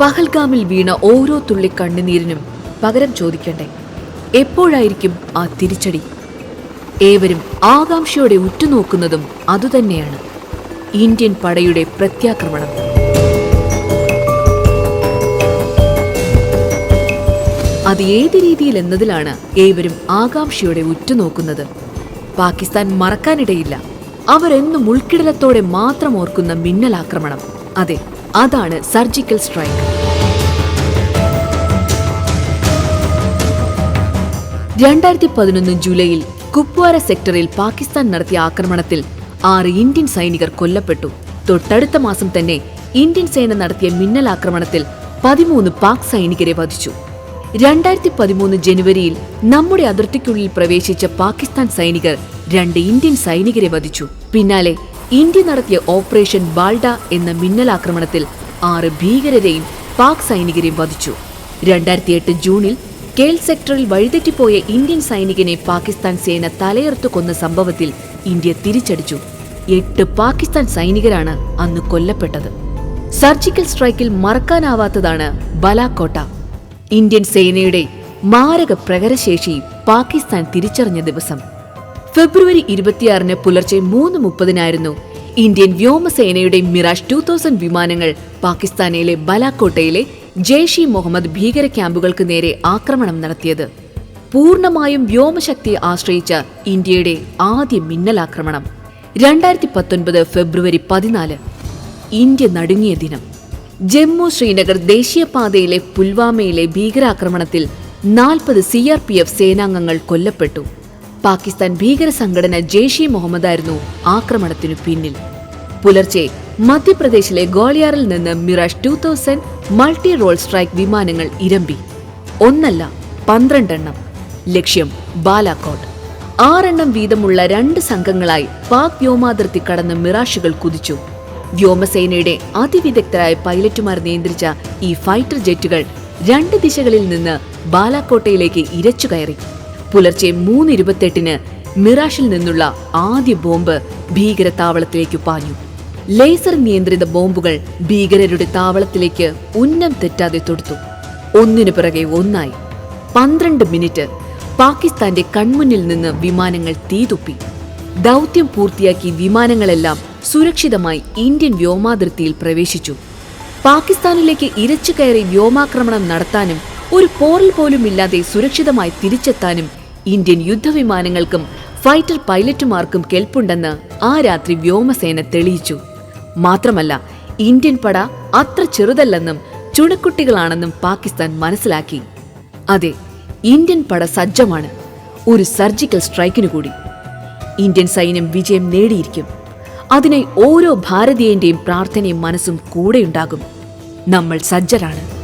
പഹൽഗാമിൽ വീണ ഓരോ തുള്ളി കണ്ണുനീരിനും പകരം ചോദിക്കണ്ടേ? എപ്പോഴായിരിക്കും ആ തിരിച്ചടി? ഏവരും ആകാംക്ഷയോടെ ഉറ്റുനോക്കുന്നതും അതുതന്നെയാണ് ഇന്ത്യൻ പടയുടെ പ്രത്യാക്രമണം. അത് ഏത് രീതിയിൽ എന്നതിലാണ് ഏവരും ആകാംക്ഷയോടെ ഉറ്റുനോക്കുന്നത്? പാകിസ്ഥാൻ മറക്കാനിടയില്ല. അവരെന്നും ഉൾക്കിടലത്തോടെ മാത്രം ഓർക്കുന്ന മിന്നലാക്രമണം. അതെ അതാണ് സർജിക്കൽ സ്ട്രൈക്ക്. രണ്ടായിരത്തി പതിനൊന്ന് ജൂലൈയിൽ കുപ്വാര സെക്ടറിൽ പാകിസ്ഥാൻ നടത്തിയ ആക്രമണത്തിൽ ആറ് ഇന്ത്യൻ സൈനികർ കൊല്ലപ്പെട്ടു. തൊട്ടടുത്ത മാസം തന്നെ ഇന്ത്യൻ സേന നടത്തിയ മിന്നൽ ആക്രമണത്തിൽ പതിമൂന്ന് പാക് സൈനികരെ വധിച്ചു. രണ്ടായിരത്തി പതിമൂന്ന് ജനുവരിയിൽ നമ്മുടെ അതിർത്തിക്കുള്ളിൽ പ്രവേശിച്ച പാകിസ്ഥാൻ സൈനികർ രണ്ട് ഇന്ത്യൻ സൈനികരെ വധിച്ചു. പിന്നാലെ ഇന്ത്യ നടത്തിയ ഓപ്പറേഷൻ ബാൾഡ എന്ന മിന്നലാക്രമണത്തിൽ ആറ് ഭീകരരെയും പാക് സൈനികരെയും വധിച്ചു. രണ്ടായിരത്തി എട്ട് ജൂണിൽ കേൾ സെക്ടറിൽ വഴിതെറ്റിപ്പോയ ഇന്ത്യൻ സൈനികനെ പാകിസ്ഥാൻ സേന തലയെറുത്തു കൊന്ന സംഭവത്തിൽ ഇന്ത്യ തിരിച്ചടിച്ചു. എട്ട് പാകിസ്ഥാൻ സൈനികരാണ് അന്ന് കൊല്ലപ്പെട്ടത്. സർജിക്കൽ സ്ട്രൈക്കിൽ മറക്കാനാവാത്തതാണ് ബലാക്കോട്ട. ഇന്ത്യൻ സേനയുടെ മാരക പ്രകരശേഷി പാകിസ്ഥാൻ തിരിച്ചറിഞ്ഞ ദിവസം. ഫെബ്രുവരി ഇരുപത്തിയാറിന് പുലർച്ചെ മൂന്ന് മുപ്പതിനായിരുന്നു. ഇന്ത്യൻ വ്യോമസേനയുടെ മിറാഷ് ടു തൗസൻഡ് വിമാനങ്ങൾ പാകിസ്ഥാനിലെ ബലാക്കോട്ടയിലെ ജെയ്ഷി മുഹമ്മദ് ഭീകര ക്യാമ്പുകൾക്ക് നേരെ ആക്രമണം നടത്തിയത്. പൂർണമായും വ്യോമശക്തിയെ ആശ്രയിച്ച ഇന്ത്യയുടെ ആദ്യ മിന്നലാക്രമണം. രണ്ടായിരത്തി പത്തൊൻപത് ഫെബ്രുവരി പതിനാല് ഇന്ത്യ നടുങ്ങിയ ദിനം. ജമ്മു ശ്രീനഗർ ദേശീയപാതയിലെ പുൽവാമയിലെ ഭീകരാക്രമണത്തിൽ നാൽപ്പത് സി ആർ പി എഫ് സേനാംഗങ്ങൾ കൊല്ലപ്പെട്ടു. പാകിസ്ഥാൻ ഭീകര സംഘടന ജെയ്ഷി മുഹമ്മദ് ആയിരുന്നു ആക്രമണത്തിനു പിന്നിൽ. പുലർച്ചെ മധ്യപ്രദേശിലെ ഗോളിയാറിൽ നിന്ന് Mirage two thousand multi role strike വിമാനങ്ങൾ ഇരമ്പി. ഒന്നല്ല പന്ത്രണ്ടെണ്ണം. ലക്ഷ്യം ബാലാക്കോട്ട് ആറെണ്ണം വീതമുള്ള രണ്ട് സംഘങ്ങളായി പാക് വ്യോമാതിർത്തി കടന്ന് മിറാഷുകൾ കുതിച്ചു. വ്യോമസേനയുടെ അതിവിദഗ്ധരായ പൈലറ്റുമാർ നിയന്ത്രിച്ച ഈ ഫൈറ്റർ ജെറ്റുകൾ രണ്ട് ദിശകളിൽ നിന്ന് ബാലാക്കോട്ടയിലേക്ക് ഇരച്ചു കയറി. പുലർച്ചെ മൂന്ന് ഇരുപത്തെട്ടിന് മിറാഷിൽ നിന്നുള്ള ആദ്യ ബോംബ് ഭീകര താവളത്തിലേക്ക് പാഞ്ഞു. ലേസർ നിയന്ത്രിത ബോംബുകൾ ഭീകരരുടെ താവളത്തിലേക്ക് ഉന്നം തെറ്റാതെ തൊടുത്തു. ഒന്നിനു പിറകെ ഒന്നായി. പന്ത്രണ്ട് മിനിറ്റ് പാകിസ്ഥാന്റെ കൺമുന്നിൽ നിന്ന് വിമാനങ്ങൾ തീതുപ്പി. ദൗത്യം പൂർത്തിയാക്കി വിമാനങ്ങളെല്ലാം സുരക്ഷിതമായി ഇന്ത്യൻ വ്യോമാതിർത്തിയിൽ പ്രവേശിച്ചു. പാകിസ്ഥാനിലേക്ക് ഇരച്ചു കയറി വ്യോമാക്രമണം നടത്താനും ഒരു പോറൽ പോലും ഇല്ലാതെ സുരക്ഷിതമായി തിരിച്ചെത്താനും ഇന്ത്യൻ യുദ്ധവിമാനങ്ങൾക്കും ഫൈറ്റർ പൈലറ്റുമാർക്കും കെൽപ്പുണ്ടെന്ന് ആ രാത്രി വ്യോമസേന തെളിയിച്ചു. മാത്രമല്ല ഇന്ത്യൻ പട അത്ര ചെറുതല്ലെന്നും ചുണക്കുട്ടികളാണെന്നും പാകിസ്ഥാൻ മനസ്സിലാക്കി. അതെ ഇന്ത്യൻ പട സജ്ജമാണ് ഒരു സർജിക്കൽ സ്ട്രൈക്കിനു കൂടി. ഇന്ത്യൻ സൈന്യം വിജയം നേടിയിരിക്കും. അതിനായി ഓരോ ഭാരതീയന്റെയും പ്രാർത്ഥനയും മനസ്സും കൂടെയുണ്ടാകും. നമ്മൾ സജ്ജരാണ്.